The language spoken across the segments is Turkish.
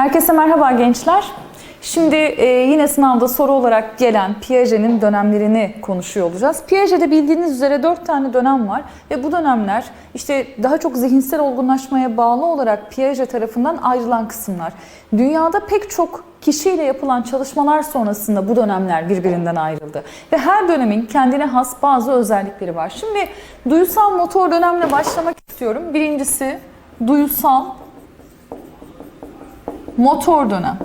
Herkese merhaba gençler. Şimdi e, yine sınavda soru olarak gelen Piaget'in dönemlerini konuşuyor olacağız. Piaget'te bildiğiniz üzere 4 tane dönem var ve bu dönemler işte daha çok zihinsel olgunlaşmaya bağlı olarak Piaget tarafından ayrılan kısımlar. Dünyada pek çok kişiyle yapılan çalışmalar sonrasında bu dönemler birbirinden ayrıldı. Ve her dönemin kendine has bazı özellikleri var. Şimdi duyusal motor dönemle başlamak istiyorum. Birincisi duyusal motor dönem.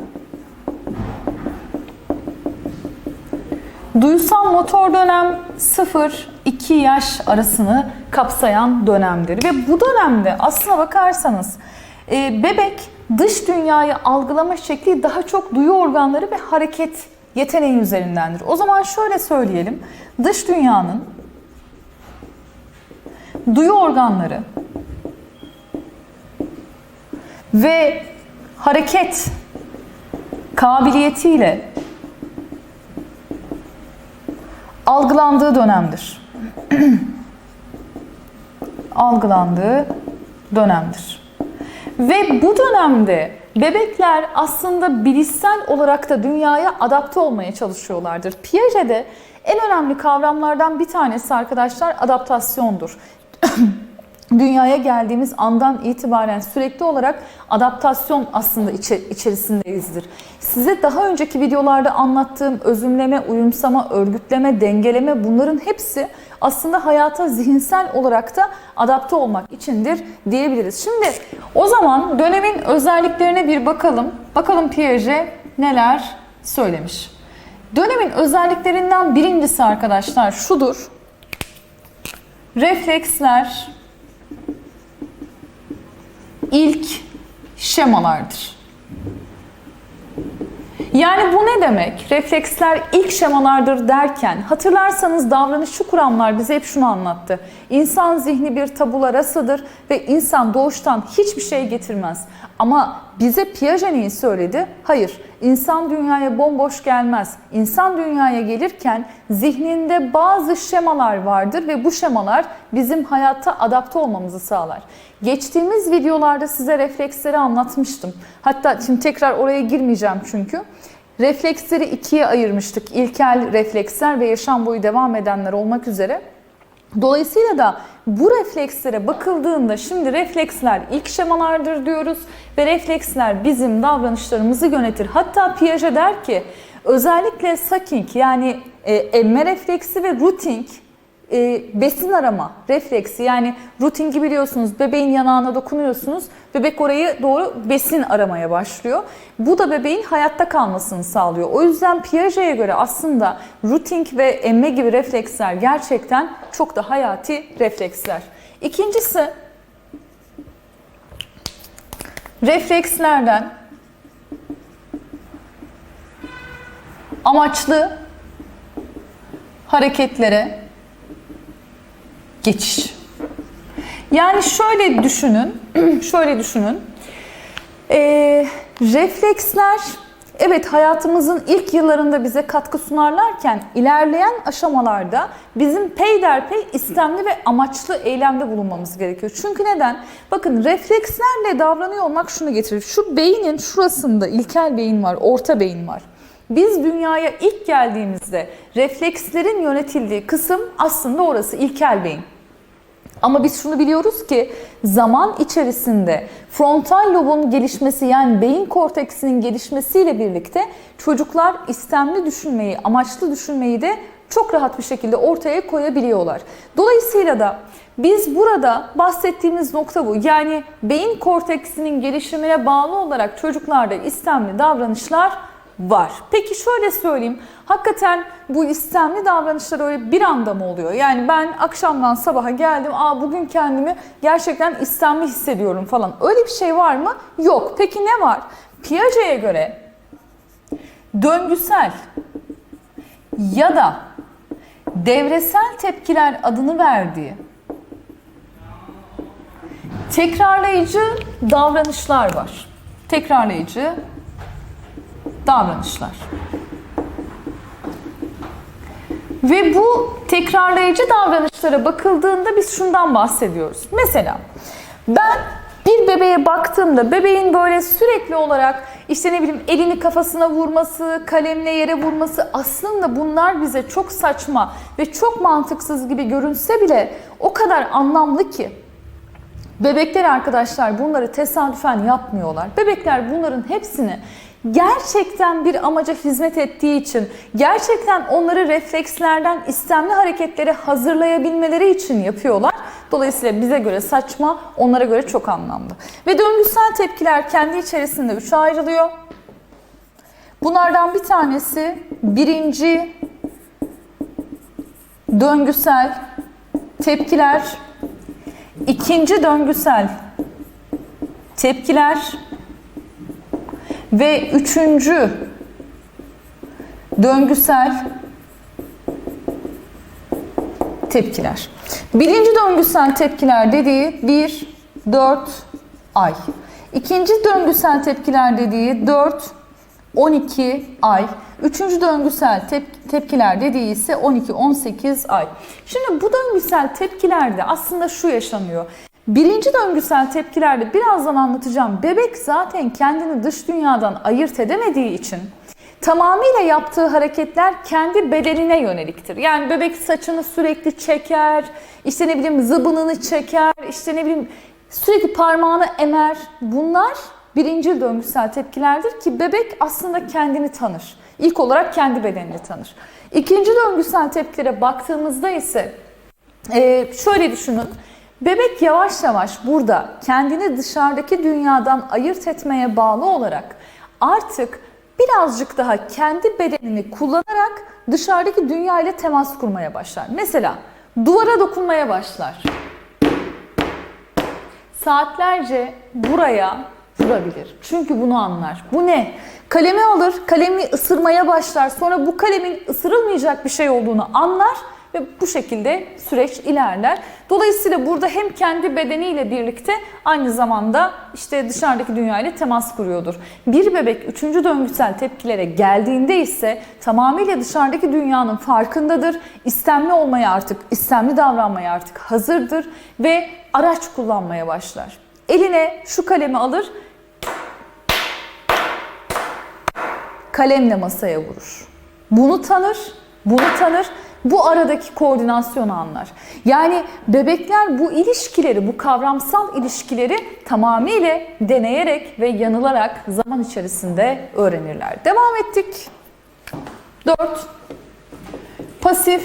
Duyusal motor dönem 0-2 yaş arasını kapsayan dönemdir. Ve bu dönemde aslına bakarsanız e, bebek dış dünyayı algılama şekli daha çok duyu organları ve hareket yeteneği üzerindendir. O zaman şöyle söyleyelim. Dış dünyanın duyu organları ve hareket kabiliyetiyle algılandığı dönemdir. algılandığı dönemdir. Ve bu dönemde bebekler aslında bilişsel olarak da dünyaya adapte olmaya çalışıyorlardır. Piaget'de en önemli kavramlardan bir tanesi arkadaşlar adaptasyondur. dünyaya geldiğimiz andan itibaren sürekli olarak adaptasyon aslında içe, içerisindeyizdir. Size daha önceki videolarda anlattığım özümleme, uyumsama, örgütleme, dengeleme bunların hepsi aslında hayata zihinsel olarak da adapte olmak içindir diyebiliriz. Şimdi o zaman dönemin özelliklerine bir bakalım. Bakalım Piaget neler söylemiş. Dönemin özelliklerinden birincisi arkadaşlar şudur. Refleksler ilk şemalardır. Yani bu ne demek? Refleksler ilk şemalardır derken hatırlarsanız davranışçı kuramlar bize hep şunu anlattı. İnsan zihni bir tabula rasıdır ve insan doğuştan hiçbir şey getirmez. Ama bize Piaget neyi söyledi? Hayır, insan dünyaya bomboş gelmez. İnsan dünyaya gelirken zihninde bazı şemalar vardır ve bu şemalar bizim hayatta adapte olmamızı sağlar. Geçtiğimiz videolarda size refleksleri anlatmıştım. Hatta şimdi tekrar oraya girmeyeceğim çünkü. Refleksleri ikiye ayırmıştık. İlkel refleksler ve yaşam boyu devam edenler olmak üzere. Dolayısıyla da bu reflekslere bakıldığında şimdi refleksler ilk şemalardır diyoruz ve refleksler bizim davranışlarımızı yönetir. Hatta Piaget der ki özellikle sucking yani e, emme refleksi ve rooting e, besin arama refleksi yani rutingi biliyorsunuz bebeğin yanağına dokunuyorsunuz bebek orayı doğru besin aramaya başlıyor. Bu da bebeğin hayatta kalmasını sağlıyor. O yüzden Piaget'e göre aslında ruting ve emme gibi refleksler gerçekten çok da hayati refleksler. İkincisi reflekslerden amaçlı hareketlere geçiş. Yani şöyle düşünün, şöyle düşünün. Ee, refleksler evet hayatımızın ilk yıllarında bize katkı sunarlarken ilerleyen aşamalarda bizim peyderpey istemli ve amaçlı eylemde bulunmamız gerekiyor. Çünkü neden? Bakın reflekslerle davranıyor olmak şunu getirir. Şu beynin şurasında ilkel beyin var, orta beyin var. Biz dünyaya ilk geldiğimizde reflekslerin yönetildiği kısım aslında orası ilkel beyin. Ama biz şunu biliyoruz ki zaman içerisinde frontal lobun gelişmesi yani beyin korteksinin gelişmesiyle birlikte çocuklar istemli düşünmeyi, amaçlı düşünmeyi de çok rahat bir şekilde ortaya koyabiliyorlar. Dolayısıyla da biz burada bahsettiğimiz nokta bu. Yani beyin korteksinin gelişimine bağlı olarak çocuklarda istemli davranışlar var. Peki şöyle söyleyeyim. Hakikaten bu istemli davranışlar öyle bir anda mı oluyor? Yani ben akşamdan sabaha geldim. Aa bugün kendimi gerçekten istemli hissediyorum falan. Öyle bir şey var mı? Yok. Peki ne var? Piaget'e göre döngüsel ya da devresel tepkiler adını verdiği tekrarlayıcı davranışlar var. Tekrarlayıcı davranışlar. Ve bu tekrarlayıcı davranışlara bakıldığında biz şundan bahsediyoruz. Mesela ben bir bebeğe baktığımda bebeğin böyle sürekli olarak işte ne bileyim elini kafasına vurması, kalemle yere vurması aslında bunlar bize çok saçma ve çok mantıksız gibi görünse bile o kadar anlamlı ki. Bebekler arkadaşlar bunları tesadüfen yapmıyorlar. Bebekler bunların hepsini gerçekten bir amaca hizmet ettiği için, gerçekten onları reflekslerden istemli hareketlere hazırlayabilmeleri için yapıyorlar. Dolayısıyla bize göre saçma, onlara göre çok anlamlı. Ve döngüsel tepkiler kendi içerisinde üçe ayrılıyor. Bunlardan bir tanesi birinci döngüsel tepkiler, ikinci döngüsel tepkiler ve üçüncü döngüsel tepkiler. Birinci döngüsel tepkiler dediği 1, 4 ay. İkinci döngüsel tepkiler dediği 4, 12 ay. Üçüncü döngüsel tep- tepkiler dediği ise 12-18 ay. Şimdi bu döngüsel tepkilerde aslında şu yaşanıyor. Birinci döngüsel tepkilerde birazdan anlatacağım. Bebek zaten kendini dış dünyadan ayırt edemediği için tamamıyla yaptığı hareketler kendi bedenine yöneliktir. Yani bebek saçını sürekli çeker, işte ne bileyim zıbınını çeker, işte ne bileyim sürekli parmağını emer. Bunlar birinci döngüsel tepkilerdir ki bebek aslında kendini tanır. İlk olarak kendi bedenini tanır. İkinci döngüsel tepkilere baktığımızda ise şöyle düşünün. Bebek yavaş yavaş burada kendini dışarıdaki dünyadan ayırt etmeye bağlı olarak artık birazcık daha kendi bedenini kullanarak dışarıdaki dünya ile temas kurmaya başlar. Mesela duvara dokunmaya başlar. Saatlerce buraya vurabilir. Çünkü bunu anlar. Bu ne? Kalemi alır, kalemi ısırmaya başlar. Sonra bu kalemin ısırılmayacak bir şey olduğunu anlar ve bu şekilde süreç ilerler. Dolayısıyla burada hem kendi bedeniyle birlikte aynı zamanda işte dışarıdaki dünya ile temas kuruyordur. Bir bebek üçüncü döngüsel tepkilere geldiğinde ise tamamıyla dışarıdaki dünyanın farkındadır. İstemli olmaya artık, istemli davranmaya artık hazırdır ve araç kullanmaya başlar. Eline şu kalemi alır, kalemle masaya vurur. Bunu tanır, bunu tanır. Bu aradaki koordinasyonu anlar. Yani bebekler bu ilişkileri, bu kavramsal ilişkileri tamamıyla deneyerek ve yanılarak zaman içerisinde öğrenirler. Devam ettik. 4. Pasif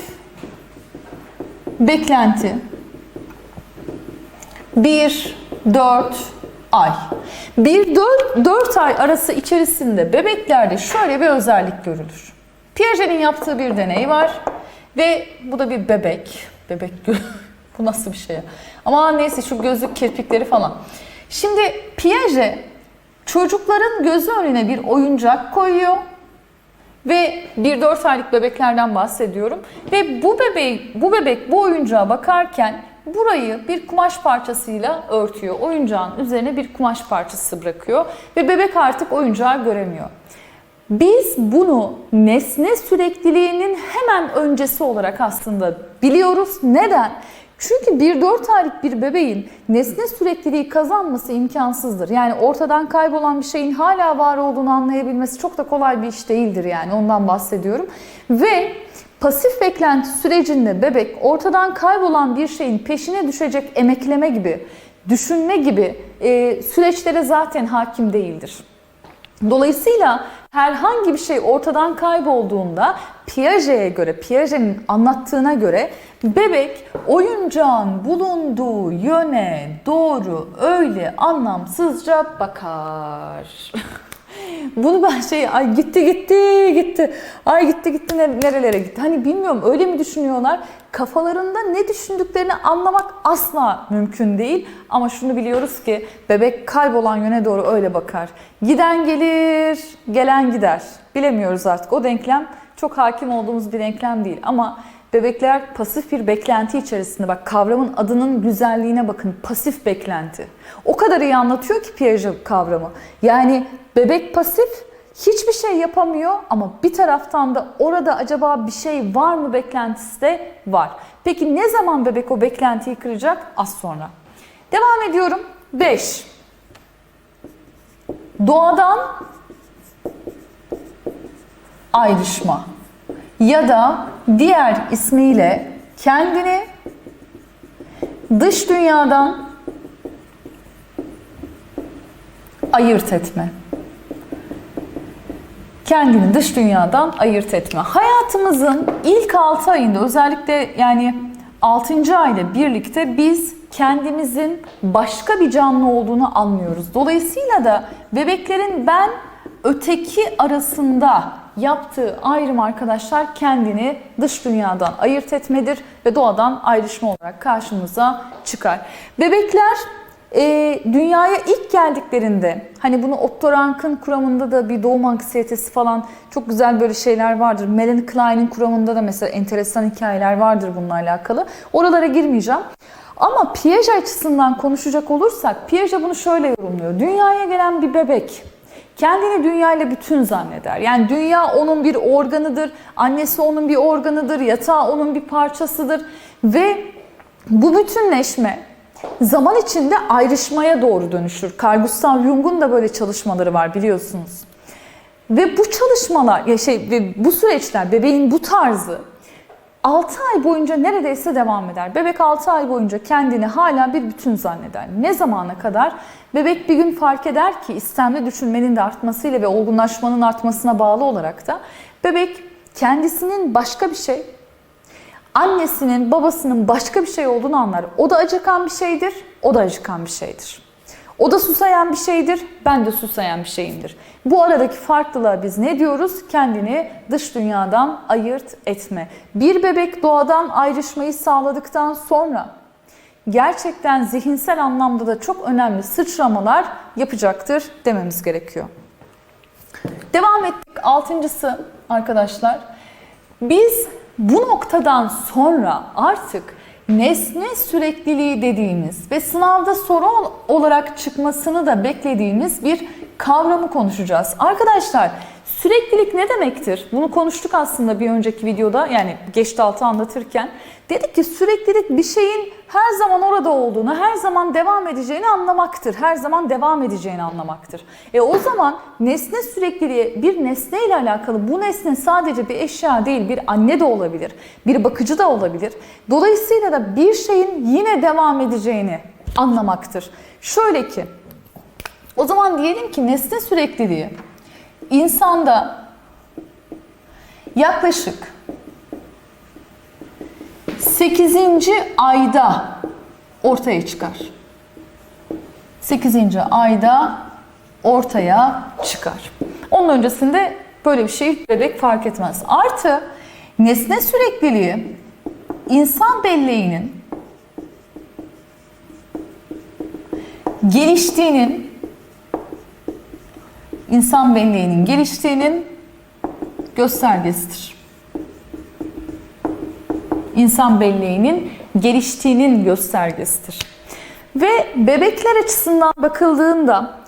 beklenti. 1, 4 ay. 1-4 ay arası içerisinde bebeklerde şöyle bir özellik görülür. Piaget'in yaptığı bir deney var ve bu da bir bebek. Bebek bu nasıl bir şey ya? Ama neyse şu gözlük kirpikleri falan. Şimdi Piaget çocukların gözü önüne bir oyuncak koyuyor ve 1-4 aylık bebeklerden bahsediyorum. Ve bu bebeği, bu bebek bu oyuncağa bakarken burayı bir kumaş parçasıyla örtüyor. Oyuncağın üzerine bir kumaş parçası bırakıyor ve bebek artık oyuncağı göremiyor. Biz bunu nesne sürekliliğinin hemen öncesi olarak aslında biliyoruz. Neden? Çünkü 1-4 aylık bir bebeğin nesne sürekliliği kazanması imkansızdır. Yani ortadan kaybolan bir şeyin hala var olduğunu anlayabilmesi çok da kolay bir iş değildir yani ondan bahsediyorum. Ve pasif beklenti sürecinde bebek ortadan kaybolan bir şeyin peşine düşecek emekleme gibi, düşünme gibi e, süreçlere zaten hakim değildir. Dolayısıyla herhangi bir şey ortadan kaybolduğunda Piaget'e göre, Piaget'in anlattığına göre bebek oyuncağın bulunduğu yöne doğru öyle anlamsızca bakar. Bunu ben şey ay gitti gitti gitti. Ay gitti gitti nerelere gitti? Hani bilmiyorum öyle mi düşünüyorlar? Kafalarında ne düşündüklerini anlamak asla mümkün değil. Ama şunu biliyoruz ki bebek kaybolan yöne doğru öyle bakar. Giden gelir gelen gider. Bilemiyoruz artık. O denklem çok hakim olduğumuz bir denklem değil. Ama Bebekler pasif bir beklenti içerisinde. Bak kavramın adının güzelliğine bakın. Pasif beklenti. O kadar iyi anlatıyor ki Piaget kavramı. Yani bebek pasif hiçbir şey yapamıyor ama bir taraftan da orada acaba bir şey var mı beklentisi de var. Peki ne zaman bebek o beklentiyi kıracak? Az sonra. Devam ediyorum. 5. Doğadan ayrışma ya da diğer ismiyle kendini dış dünyadan ayırt etme. Kendini dış dünyadan ayırt etme. Hayatımızın ilk 6 ayında özellikle yani 6. ayla birlikte biz kendimizin başka bir canlı olduğunu anlıyoruz. Dolayısıyla da bebeklerin ben öteki arasında yaptığı ayrım arkadaşlar kendini dış dünyadan ayırt etmedir ve doğadan ayrışma olarak karşımıza çıkar. Bebekler e, dünyaya ilk geldiklerinde hani bunu Otto Rank'ın kuramında da bir doğum anksiyetesi falan çok güzel böyle şeyler vardır. Melanie Klein'in kuramında da mesela enteresan hikayeler vardır bununla alakalı. Oralara girmeyeceğim. Ama Piaget açısından konuşacak olursak Piaget bunu şöyle yorumluyor. Dünyaya gelen bir bebek kendini dünyayla bütün zanneder. Yani dünya onun bir organıdır, annesi onun bir organıdır, yatağı onun bir parçasıdır ve bu bütünleşme zaman içinde ayrışmaya doğru dönüşür. Carl Gustav Jung'un da böyle çalışmaları var biliyorsunuz. Ve bu çalışmalar, ya şey bu süreçler, bebeğin bu tarzı 6 ay boyunca neredeyse devam eder. Bebek 6 ay boyunca kendini hala bir bütün zanneder. Ne zamana kadar? Bebek bir gün fark eder ki istemli düşünmenin de artmasıyla ve olgunlaşmanın artmasına bağlı olarak da bebek kendisinin başka bir şey, annesinin, babasının başka bir şey olduğunu anlar. O da acıkan bir şeydir, o da acıkan bir şeydir. O da susayan bir şeydir, ben de susayan bir şeyimdir. Bu aradaki farklılığa biz ne diyoruz? Kendini dış dünyadan ayırt etme. Bir bebek doğadan ayrışmayı sağladıktan sonra gerçekten zihinsel anlamda da çok önemli sıçramalar yapacaktır dememiz gerekiyor. Devam ettik. Altıncısı arkadaşlar. Biz bu noktadan sonra artık nesne sürekliliği dediğimiz ve sınavda soru olarak çıkmasını da beklediğimiz bir kavramı konuşacağız. Arkadaşlar süreklilik ne demektir? Bunu konuştuk aslında bir önceki videoda yani geçti altı anlatırken. Dedik ki süreklilik bir şeyin her zaman orada olduğunu, her zaman devam edeceğini anlamaktır. Her zaman devam edeceğini anlamaktır. E o zaman nesne sürekliliği bir nesne ile alakalı bu nesne sadece bir eşya değil, bir anne de olabilir, bir bakıcı da olabilir. Dolayısıyla da bir şeyin yine devam edeceğini anlamaktır. Şöyle ki, o zaman diyelim ki nesne sürekliliği insanda yaklaşık 8. ayda ortaya çıkar. 8. ayda ortaya çıkar. Onun öncesinde böyle bir şey bebek fark etmez. Artı nesne sürekliliği insan belleğinin geliştiğinin insan belleğinin geliştiğinin göstergesidir. İnsan belleğinin geliştiğinin göstergesidir. Ve bebekler açısından bakıldığında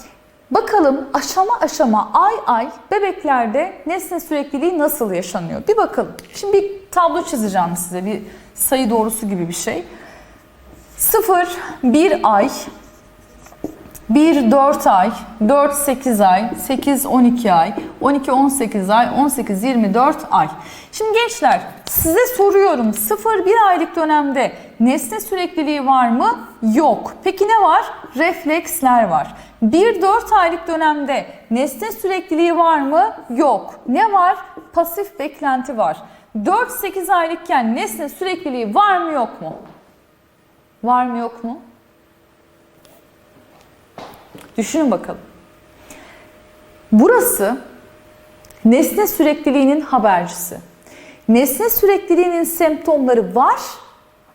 bakalım aşama aşama ay ay bebeklerde nesne sürekliliği nasıl yaşanıyor? Bir bakalım. Şimdi bir tablo çizeceğim size bir sayı doğrusu gibi bir şey. 0 1 ay 1 4 ay, 4 8 ay, 8 12 ay, 12 18 ay, 18 24 ay. Şimdi gençler size soruyorum 0 1 aylık dönemde nesne sürekliliği var mı? Yok. Peki ne var? Refleksler var. 1 4 aylık dönemde nesne sürekliliği var mı? Yok. Ne var? Pasif beklenti var. 4 8 aylıkken nesne sürekliliği var mı yok mu? Var mı yok mu? Düşünün bakalım. Burası nesne sürekliliğinin habercisi. Nesne sürekliliğinin semptomları var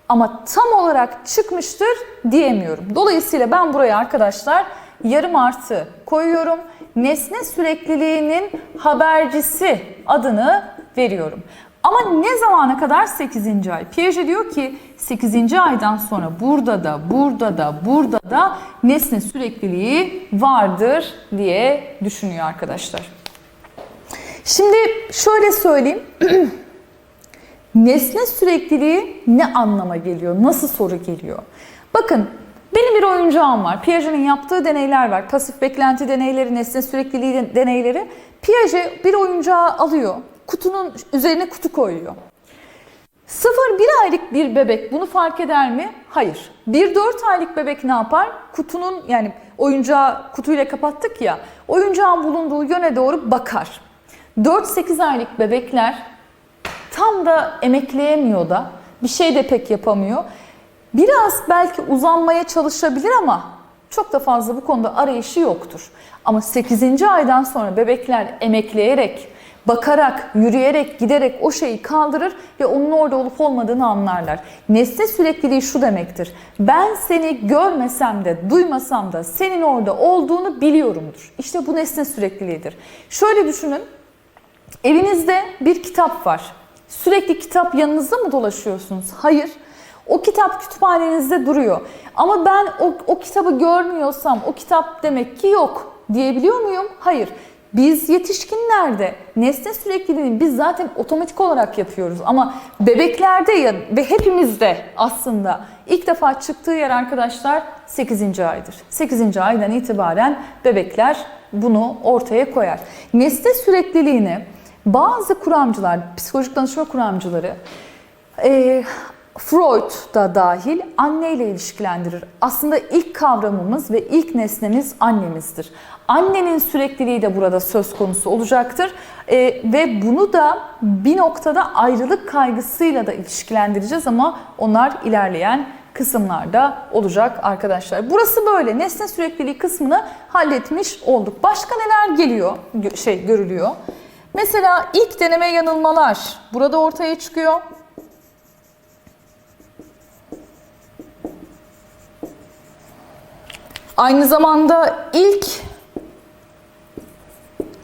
ama tam olarak çıkmıştır diyemiyorum. Dolayısıyla ben buraya arkadaşlar yarım artı koyuyorum. Nesne sürekliliğinin habercisi adını veriyorum. Ama ne zamana kadar? 8. ay. Piaget diyor ki 8. aydan sonra burada da, burada da, burada da nesne sürekliliği vardır diye düşünüyor arkadaşlar. Şimdi şöyle söyleyeyim. nesne sürekliliği ne anlama geliyor? Nasıl soru geliyor? Bakın benim bir oyuncağım var. Piaget'in yaptığı deneyler var. Pasif beklenti deneyleri, nesne sürekliliği deneyleri. Piaget bir oyuncağı alıyor kutunun üzerine kutu koyuyor. 0-1 aylık bir bebek bunu fark eder mi? Hayır. 1-4 aylık bebek ne yapar? Kutunun yani oyuncağı kutuyla kapattık ya. Oyuncağın bulunduğu yöne doğru bakar. 4-8 aylık bebekler tam da emekleyemiyor da bir şey de pek yapamıyor. Biraz belki uzanmaya çalışabilir ama çok da fazla bu konuda arayışı yoktur. Ama 8. aydan sonra bebekler emekleyerek, bakarak, yürüyerek, giderek o şeyi kaldırır ve onun orada olup olmadığını anlarlar. Nesne sürekliliği şu demektir. Ben seni görmesem de, duymasam da senin orada olduğunu biliyorumdur. İşte bu nesne sürekliliğidir. Şöyle düşünün. Evinizde bir kitap var. Sürekli kitap yanınızda mı dolaşıyorsunuz? Hayır. O kitap kütüphanenizde duruyor. Ama ben o, o kitabı görmüyorsam o kitap demek ki yok diyebiliyor muyum? Hayır. Biz yetişkinlerde nesne sürekliliğini biz zaten otomatik olarak yapıyoruz. Ama bebeklerde ya ve hepimizde aslında ilk defa çıktığı yer arkadaşlar 8. aydır. 8. aydan itibaren bebekler bunu ortaya koyar. Nesne sürekliliğini bazı kuramcılar, psikolojik danışma kuramcıları e, Freud da dahil anneyle ilişkilendirir. Aslında ilk kavramımız ve ilk nesnemiz annemizdir. Annenin sürekliliği de burada söz konusu olacaktır. E, ve bunu da bir noktada ayrılık kaygısıyla da ilişkilendireceğiz ama onlar ilerleyen kısımlarda olacak arkadaşlar. Burası böyle. Nesne sürekliliği kısmını halletmiş olduk. Başka neler geliyor, şey görülüyor? Mesela ilk deneme yanılmalar burada ortaya çıkıyor. Aynı zamanda ilk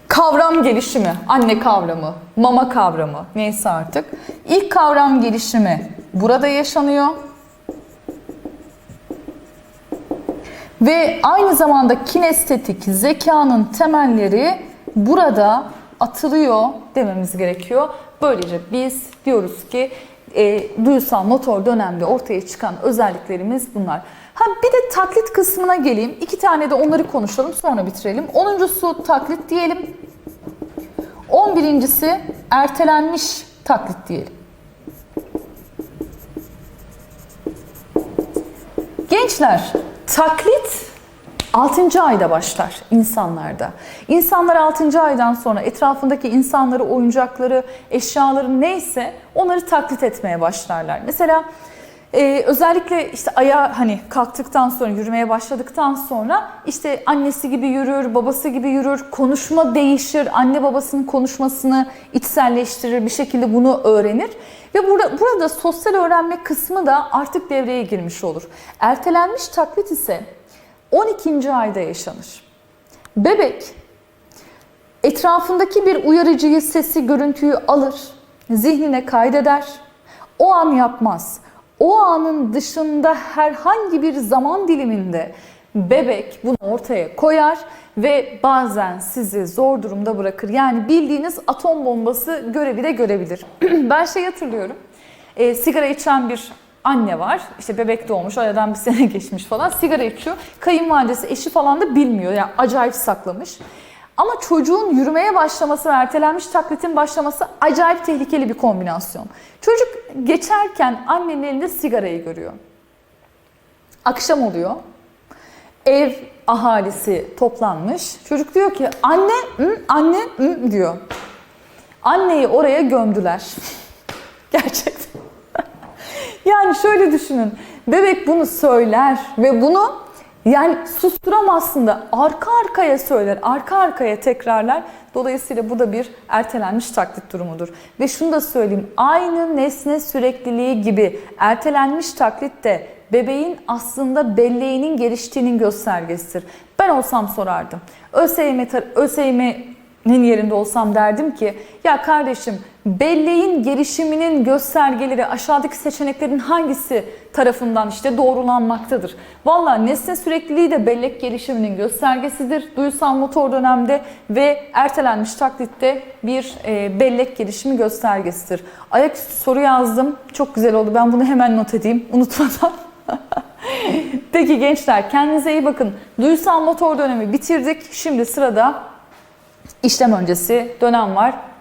kavram gelişimi, anne kavramı, mama kavramı neyse artık. İlk kavram gelişimi burada yaşanıyor. Ve aynı zamanda kinestetik zekanın temelleri burada atılıyor dememiz gerekiyor. Böylece biz diyoruz ki e, duyusal motor dönemde ortaya çıkan özelliklerimiz bunlar. Ha bir de taklit kısmına geleyim. İki tane de onları konuşalım sonra bitirelim. Onuncusu taklit diyelim. On birincisi ertelenmiş taklit diyelim. Gençler taklit 6. ayda başlar insanlarda. İnsanlar 6. aydan sonra etrafındaki insanları, oyuncakları, eşyaları neyse onları taklit etmeye başlarlar. Mesela ee, özellikle işte ayağa hani kalktıktan sonra yürümeye başladıktan sonra işte annesi gibi yürür, babası gibi yürür, konuşma değişir, anne babasının konuşmasını içselleştirir, bir şekilde bunu öğrenir. Ve burada, burada sosyal öğrenme kısmı da artık devreye girmiş olur. Ertelenmiş taklit ise 12. ayda yaşanır. Bebek etrafındaki bir uyarıcıyı, sesi, görüntüyü alır, zihnine kaydeder, o an yapmaz o anın dışında herhangi bir zaman diliminde bebek bunu ortaya koyar ve bazen sizi zor durumda bırakır. Yani bildiğiniz atom bombası görevi de görebilir. ben şey hatırlıyorum. E, sigara içen bir anne var. İşte bebek doğmuş, aradan bir sene geçmiş falan. Sigara içiyor. Kayınvalidesi, eşi falan da bilmiyor. Yani acayip saklamış. Ama çocuğun yürümeye başlaması ve ertelenmiş taklitin başlaması acayip tehlikeli bir kombinasyon. Çocuk geçerken annenin elinde sigarayı görüyor. Akşam oluyor. Ev ahalisi toplanmış. Çocuk diyor ki anne, hı, anne hı, diyor. Anneyi oraya gömdüler. Gerçekten. yani şöyle düşünün. Bebek bunu söyler ve bunu yani susturamazsın da arka arkaya söyler, arka arkaya tekrarlar. Dolayısıyla bu da bir ertelenmiş taklit durumudur. Ve şunu da söyleyeyim, aynı nesne sürekliliği gibi ertelenmiş taklit de bebeğin aslında belleğinin geliştiğinin göstergesidir. Ben olsam sorardım. ÖSYM, ÖSYM'nin yerinde olsam derdim ki ya kardeşim belleğin gelişiminin göstergeleri aşağıdaki seçeneklerin hangisi tarafından işte doğrulanmaktadır? Valla nesne sürekliliği de bellek gelişiminin göstergesidir. Duyusal motor dönemde ve ertelenmiş taklitte bir e, bellek gelişimi göstergesidir. Ayaküstü soru yazdım. Çok güzel oldu. Ben bunu hemen not edeyim unutmadan. Peki gençler kendinize iyi bakın. Duyusal motor dönemi bitirdik. Şimdi sırada işlem öncesi dönem var.